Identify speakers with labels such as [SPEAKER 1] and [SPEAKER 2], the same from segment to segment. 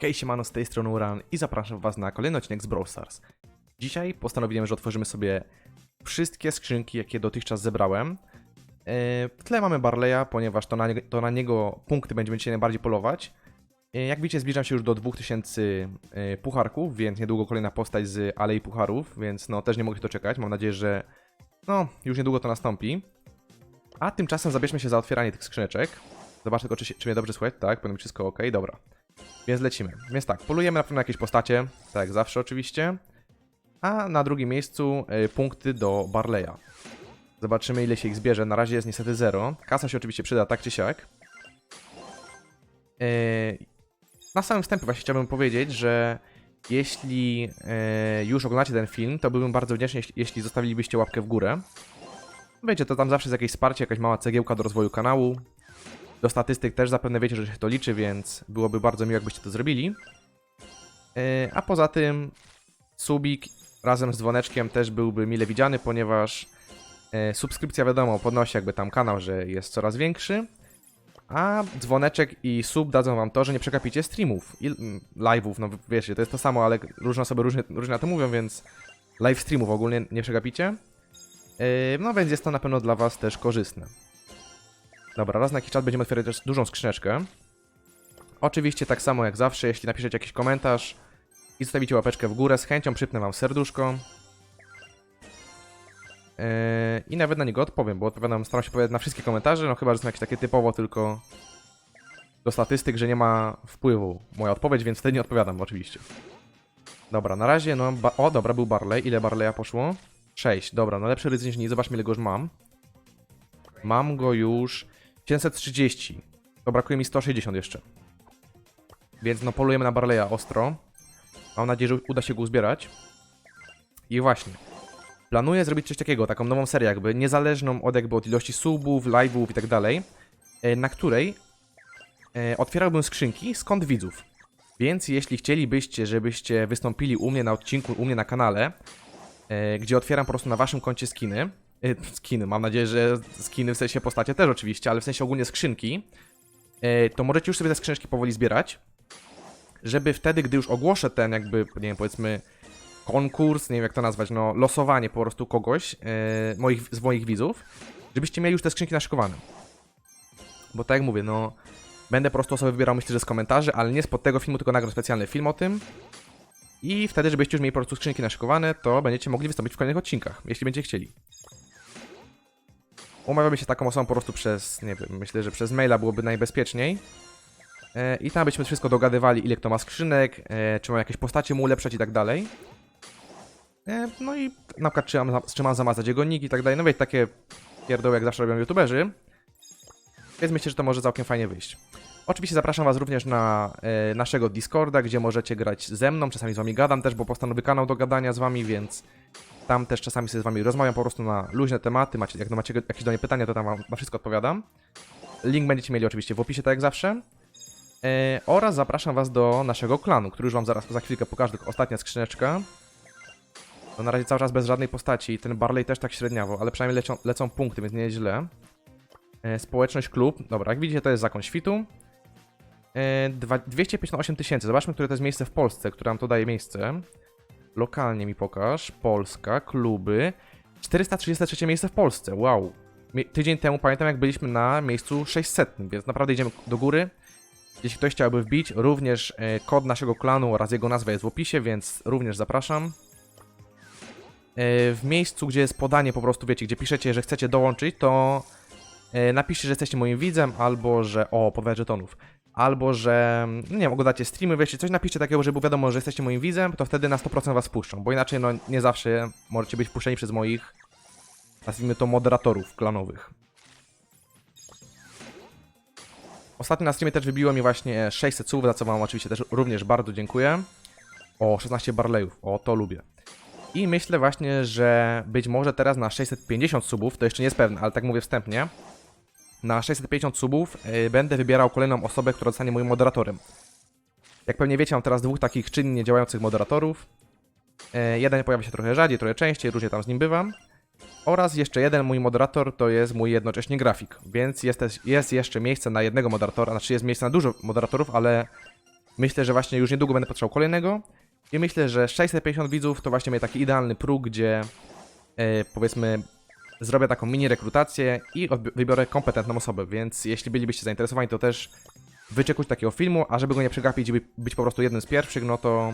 [SPEAKER 1] Hej, siemano, z tej strony Uran i zapraszam was na kolejny odcinek z Brawl Stars. Dzisiaj postanowiłem, że otworzymy sobie wszystkie skrzynki, jakie dotychczas zebrałem. E, W tle mamy Barleya, ponieważ to na, nie- to na niego punkty będziemy dzisiaj najbardziej polować. E, Jak widzicie, zbliżam się już do 2000 e, pucharków, więc niedługo kolejna postać z Alei Pucharów, więc no też nie mogę się doczekać. Mam nadzieję, że no już niedługo to nastąpi. A tymczasem zabierzmy się za otwieranie tych skrzyneczek. Zobaczę tylko, czy, czy mnie dobrze słychać. Tak, powinno być wszystko ok, dobra. Więc lecimy. Więc tak, polujemy na pewno jakieś postacie, tak jak zawsze oczywiście. A na drugim miejscu y, punkty do Barleya. Zobaczymy ile się ich zbierze. Na razie jest niestety zero. Kasa się oczywiście przyda tak czy siak. Y, na samym wstępie właśnie chciałbym powiedzieć, że jeśli y, już oglądacie ten film, to byłbym bardzo wdzięczny, jeśli zostawilibyście łapkę w górę. Wiecie, to tam zawsze jest jakieś wsparcie, jakaś mała cegiełka do rozwoju kanału. Do statystyk też zapewne wiecie, że się to liczy, więc byłoby bardzo miło, jakbyście to zrobili. Yy, A poza tym subik razem z dzwoneczkiem też byłby mile widziany, ponieważ yy, subskrypcja wiadomo podnosi jakby tam kanał, że jest coraz większy. A dzwoneczek i sub dadzą wam to, że nie przegapicie streamów i mm, live'ów, no wiecie, to jest to samo, ale różne osoby różnie, różnie na to mówią, więc live streamów ogólnie nie przegapicie. Yy, No więc jest to na pewno dla was też korzystne. Dobra, raz na jakiś czas będziemy otwierać też dużą skrzyneczkę. Oczywiście tak samo jak zawsze, jeśli napiszecie jakiś komentarz i zostawicie łapeczkę w górę, z chęcią przypnę wam serduszko. Yy, I nawet na niego odpowiem, bo odpowiadam, staram się odpowiadać na wszystkie komentarze, no chyba, że są jakieś takie typowo tylko do statystyk, że nie ma wpływu moja odpowiedź, więc wtedy nie odpowiadam oczywiście. Dobra, na razie, no, o dobra, był Barley, ile Barleya poszło? 6, dobra, no lepszy ryzyk niż nic, zobaczmy ile go już mam. Mam go już 730. To brakuje mi 160 jeszcze. Więc no polujemy na Barleya ostro. Mam nadzieję, że uda się go uzbierać. I właśnie. Planuję zrobić coś takiego, taką nową serię jakby, niezależną od jakby od ilości subów, live'ów i tak dalej, e, na której e, otwierałbym skrzynki skąd widzów. Więc jeśli chcielibyście, żebyście wystąpili u mnie na odcinku, u mnie na kanale, e, gdzie otwieram po prostu na waszym koncie skiny, skiny, mam nadzieję, że skiny w sensie postacie też oczywiście, ale w sensie ogólnie skrzynki, e, to możecie już sobie te skrzyneczki powoli zbierać, żeby wtedy, gdy już ogłoszę ten jakby, nie wiem, powiedzmy konkurs, nie wiem jak to nazwać, no losowanie po prostu kogoś, e, moich, z moich widzów, żebyście mieli już te skrzynki naszykowane. Bo tak jak mówię, no będę po prostu osoby wybierał myślę, że z komentarzy, ale nie spod tego filmu, tylko nagram specjalny film o tym. I wtedy, żebyście już mieli po prostu skrzynki naszykowane, to będziecie mogli wystąpić w kolejnych odcinkach, jeśli będziecie chcieli. Umawiamy się taką osobą po prostu przez, nie wiem, myślę, że przez maila byłoby najbezpieczniej. E, I tam byśmy wszystko dogadywali, ile kto ma skrzynek, e, czy ma jakieś postacie mu ulepszać i tak dalej. E, no i na przykład czy mam, czy mam zamazać jego nick i tak dalej. No wiecie, takie pierdoły jak zawsze robią youtuberzy. Więc myślę, że to może całkiem fajnie wyjść. Oczywiście zapraszam Was również na e, naszego Discorda, gdzie możecie grać ze mną, czasami z Wami gadam też, bo postanowię kanał do gadania z Wami, więc tam też czasami sobie z Wami rozmawiam po prostu na luźne tematy. Macie, jak macie jakieś do mnie pytania, to tam Wam na wszystko odpowiadam. Link będziecie mieli oczywiście w opisie, tak jak zawsze. E, oraz zapraszam Was do naszego klanu, który już Wam zaraz za chwilkę pokażę, tylko ostatnia skrzyneczka. No na razie cały czas bez żadnej postaci, ten Barley też tak średniawo, ale przynajmniej lecą, lecą punkty, więc nie jest źle. E, społeczność klub, dobra, jak widzicie to jest zakon świtu. E, dwa- 258 tysięcy, zobaczmy, które to jest miejsce w Polsce, które nam to daje miejsce. Lokalnie mi pokaż, Polska, kluby. 433 miejsce w Polsce, wow. Tydzień temu pamiętam jak byliśmy na miejscu 600, więc naprawdę idziemy do góry. Jeśli ktoś chciałby wbić, również e, kod naszego klanu oraz jego nazwa jest w opisie, więc również zapraszam. E, w miejscu, gdzie jest podanie po prostu, wiecie, gdzie piszecie, że chcecie dołączyć, to e, napiszcie, że jesteście moim widzem, albo że... O, podwajać żetonów. Albo, że... Nie wiem, oglądacie streamy, wiecie, coś napiszcie takiego, żeby było wiadomo, że jesteście moim widzem, to wtedy na 100% was puszczą, bo inaczej, no, nie zawsze możecie być puszczeni przez moich, nazwijmy to, moderatorów klanowych. Ostatnio na streamie też wybiło mi właśnie 600 słów, za co wam oczywiście też również bardzo dziękuję. O, 16 barlejów, o, to lubię. I myślę właśnie, że być może teraz na 650 subów, to jeszcze nie jest pewne, ale tak mówię wstępnie, na 650 subów y, będę wybierał kolejną osobę, która zostanie moim moderatorem. Jak pewnie wiecie, mam teraz dwóch takich czynnie działających moderatorów. Y, jeden pojawia się trochę rzadziej, trochę częściej, różnie tam z nim bywam. Oraz jeszcze jeden mój moderator to jest mój jednocześnie grafik, więc jest, jest jeszcze miejsce na jednego moderatora, znaczy jest miejsce na dużo moderatorów, ale Myślę, że właśnie już niedługo będę potrzebował kolejnego. I myślę, że 650 widzów to właśnie będzie taki idealny próg, gdzie e, powiedzmy zrobię taką mini rekrutację i wybiorę kompetentną osobę, więc jeśli bylibyście zainteresowani, to też wyczekuć takiego filmu, a żeby go nie przegapić i by- być po prostu jednym z pierwszych, no to...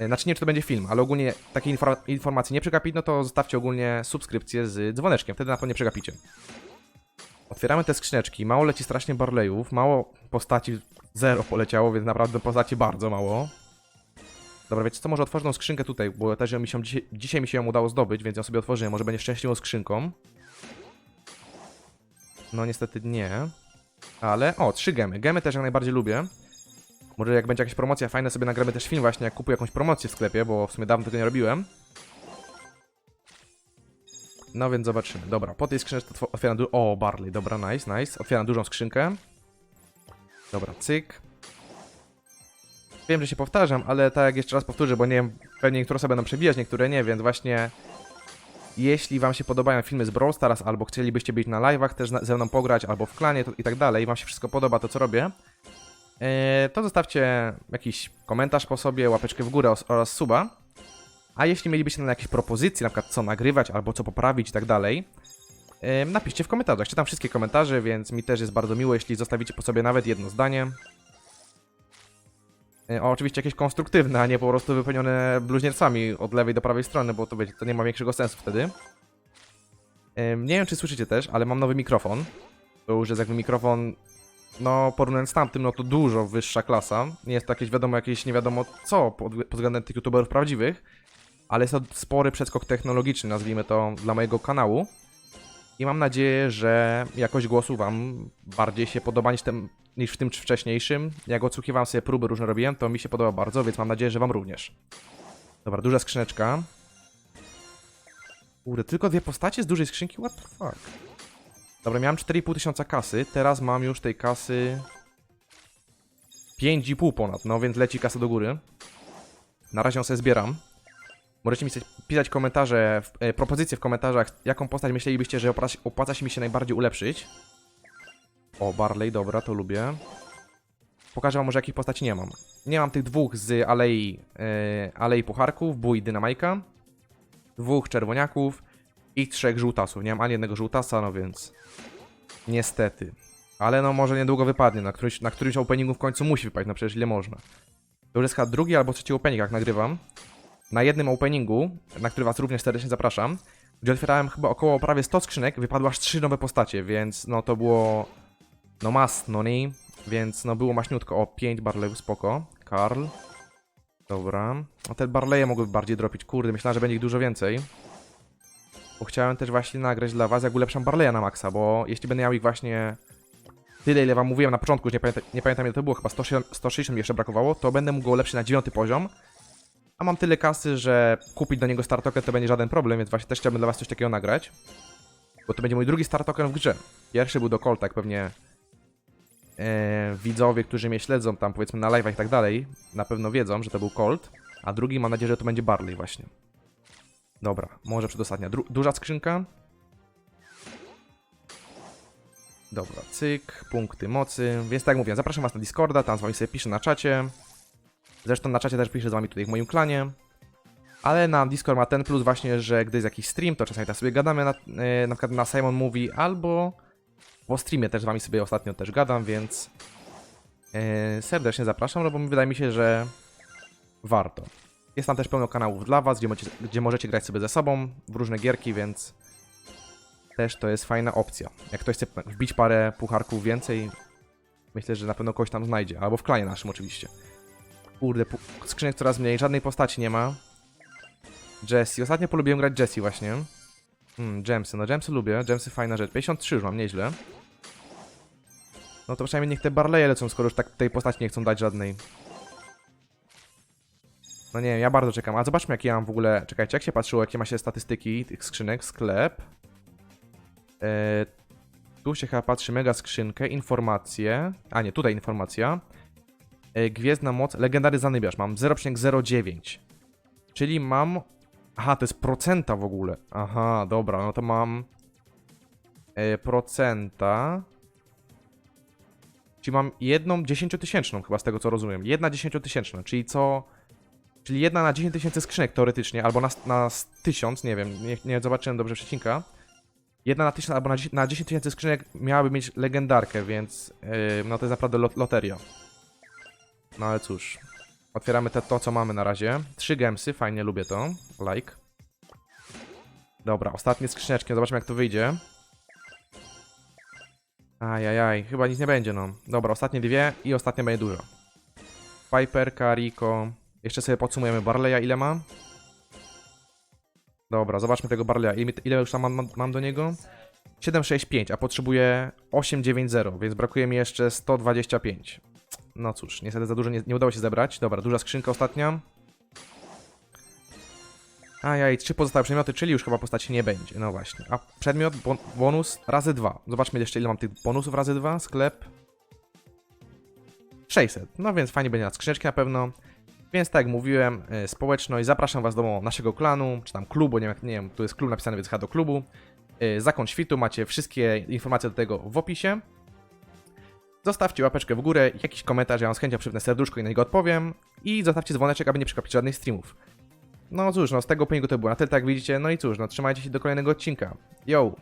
[SPEAKER 1] e, Znaczy nie wiem, czy to będzie film, ale ogólnie takiej infor- informacji nie przegapić, no to zostawcie ogólnie subskrypcję z dzwoneczkiem, wtedy na pewno nie przegapicie. Otwieramy te skrzyneczki, mało leci strasznie barlejów, mało postaci, zero poleciało, więc naprawdę postaci bardzo mało. Dobra, wiecie co, może otworzę tą skrzynkę tutaj, bo też mi się, dzisiaj, mi się ją udało zdobyć, więc ją sobie otworzyłem, może będzie szczęśliwą skrzynką. No niestety nie. Ale, o, trzy gemy. Gemy też jak najbardziej lubię. Może jak będzie jakaś promocja fajna, sobie nagramy też film właśnie, jak kupuję jakąś promocję w sklepie, bo w sumie dawno tego nie robiłem. No więc zobaczymy. Dobra, po tej skrzynce otw- otwieram O, Barley, dobra, nice, nice. Otwieram dużą skrzynkę. Dobra, cyk. Wiem, że się powtarzam, ale tak jak jeszcze raz powtórzę, bo nie wiem, pewnie niektóre osoby będą przebijać, niektóre nie, więc właśnie jeśli wam się podobają filmy z Brawl Stars, albo chcielibyście być na live'ach też ze mną pograć, albo w klanie to, i tak dalej, wam się wszystko podoba to, co robię, e, to zostawcie jakiś komentarz po sobie, łapeczkę w górę oraz suba. A jeśli mielibyście na jakieś propozycje, na przykład co nagrywać, albo co poprawić i tak dalej, e, napiszcie w komentarzach. Czytam wszystkie komentarze, więc mi też jest bardzo miło, jeśli zostawicie po sobie nawet jedno zdanie. E, O, oczywiście jakieś konstruktywne, a nie po prostu wypełnione bluźniercami od lewej do prawej strony, bo to wiecie, to nie ma większego sensu wtedy. Em, Nie wiem, czy słyszycie też, ale mam nowy mikrofon. To już jest jakby mikrofon, no porównując z tamtym, no to dużo wyższa klasa. Nie jest to jakieś wiadomo, jakieś nie wiadomo co pod, pod względem tych youtuberów prawdziwych, ale jest to spory przeskok technologiczny, nazwijmy to, dla mojego kanału. I mam nadzieję, że jakość głosu wam bardziej się podoba niż, tem, niż w tym wcześniejszym. Jak odsłuchiwałem sobie próby różne robiłem, to mi się podoba bardzo, więc mam nadzieję, że wam również. Dobra, duża skrzyneczka. Kurde, tylko dwie postacie z dużej skrzynki? What the fuck? Dobra, miałem 4,5 tysiąca kasy, teraz mam już tej kasy 5,5 ponad, no więc leci kasa do góry. Na razie ją sobie zbieram. Możecie mi pisać komentarze, e, propozycje w komentarzach, jaką postać myślelibyście, że opłaca się mi się najbardziej ulepszyć. O, Barley, dobra, to lubię. Pokażę wam może jakich postaci nie mam. Nie mam tych dwóch z Alei, e, Alei Pucharków, Bój Dynamajka. Dwóch czerwoniaków i trzech żółtasów. Nie mam ani jednego żółtasa, no więc... Niestety. Ale no może niedługo wypadnie, na którymś, na którymś openingu w końcu musi wypaść, no przecież ile można. To już jest chyba drugi albo trzeci opening, jak nagrywam. Na jednym openingu, na który was również serdecznie zapraszam, gdzie otwierałem chyba około prawie 100 skrzynek, wypadły aż 3 nowe postacie, więc no to było... No mas, no nie? Więc no było maśniutko. O, 5 Barleyów, spoko. Karl. Dobra. No te Barleye mogłyby bardziej dropić. Kurde, myślałem, że będzie ich dużo więcej. Bo chciałem też właśnie nagrać dla was, jak ulepszam Barleya na maksa, bo jeśli będę miał ich właśnie tyle, ile wam mówiłem na początku, już nie, pamięta, nie pamiętam ile to było, chyba 160, 160 mi jeszcze brakowało, to będę mógł go ulepszyć na 9 poziom. A mam tyle kasy, że kupić do niego star to będzie żaden problem, więc właśnie też chciałbym dla was coś takiego nagrać. Bo to będzie mój drugi star w grze. Pierwszy był do Colt, jak pewnie e, widzowie, którzy mnie śledzą tam powiedzmy na live'ach i tak dalej, na pewno wiedzą, że to był Colt, a drugi mam nadzieję, że to będzie Barley właśnie. Dobra, może przedostatnia. Dru duża skrzynka. Dobra, cyk, punkty mocy. Więc tak jak mówię, zapraszam was na Discorda, tam z wami sobie piszę na czacie. Zresztą na czacie też piszę z wami tutaj w moim klanie. Ale na Discord ma ten plus właśnie, że gdy jest jakiś stream, to czasami tak sobie gadamy na, e, na przykład na Simon Mówi, albo po streamie też z wami sobie ostatnio też gadam, więc e, serdecznie zapraszam, no bo wydaje mi się, że warto. Jest tam też pełno kanałów dla was, gdzie, gdzie możecie grać sobie ze sobą w różne gierki, więc też to jest fajna opcja. Jak ktoś chce wbić parę pucharków więcej, myślę, że na pewno kogoś tam znajdzie, albo w klanie naszym oczywiście. Kurde, skrzynek coraz mniej, żadnej postaci nie ma. Jessie, ostatnio polubiłem grać Jessie właśnie. Hmm, Jamesy, no Jamesy lubię, Jamesy fajna rzecz. 53 już mam, nieźle. No to przynajmniej niech te Barleye lecą, skoro już tak tej postaci nie chcą dać żadnej. No nie ja bardzo czekam. A zobaczmy jakie ja mam w ogóle... Czekajcie, jak się patrzyło, jakie ma się statystyki tych skrzynek, sklep. E, tu się chyba patrzy mega skrzynkę, informacje. A nie, tutaj informacja. E, Gwiezdna moc, legendary zanybiarz. Mam 0,09. Czyli mam... Aha, to jest procenta w ogóle. Aha, dobra, no to mam... E, procenta... Czyli mam jedną dziesięciotysięczną chyba z tego co rozumiem. Jedna dziesięciotysięczna, czyli co... Czyli jedna na 10 tysięcy skrzynek teoretycznie, albo na, na s- tysiąc, nie wiem, nie, nie zobaczyłem dobrze przecinka. Jedna na tysiąc albo na, na 10 tysięcy skrzynek miałaby mieć legendarkę, więc yy, no to jest naprawdę lot, loteria. No ale cóż. Otwieramy te, to, co mamy na razie. Trzy gemsy, fajnie, lubię to. Like. Dobra, ostatnie skrzyneczki, zobaczmy jak to wyjdzie. Ajajaj, chyba nic nie będzie, no. Dobra, ostatnie dwie i ostatnie będzie dużo. Piperka, Rico. Jeszcze sobie podsumujemy Barleya, ile ma. Dobra, zobaczmy tego Barleya. Ile, ile już tam mam, mam, mam do niego? 765, a potrzebuję 890, więc brakuje mi jeszcze 125. No cóż, niestety za dużo nie, nie udało się zebrać. Dobra, duża skrzynka ostatnia. Ajaj, trzy pozostałe przedmioty, czyli już chyba postaci nie będzie. No właśnie. A przedmiot, bon bonus razy dwa. Zobaczmy jeszcze ile mam tych bonusów razy dwa. Sklep. 600. No więc fajnie będzie na skrzyneczki na pewno. Więc tak jak mówiłem, y, społeczność, zapraszam was do naszego klanu, czy tam klubu, nie wiem, nie wiem tu jest klub napisany, więc chyba do klubu. Y, Zakon świtu, macie wszystkie informacje do tego w opisie. Zostawcie łapeczkę w górę, jakiś komentarz, ja wam z chęcią przypnę serduszko i na niego odpowiem. I zostawcie dzwoneczek, aby nie przegapić żadnych streamów. No cóż, no z tego openingu to było na tyle, tak jak widzicie. No i cóż, no trzymajcie się do kolejnego odcinka. Yo!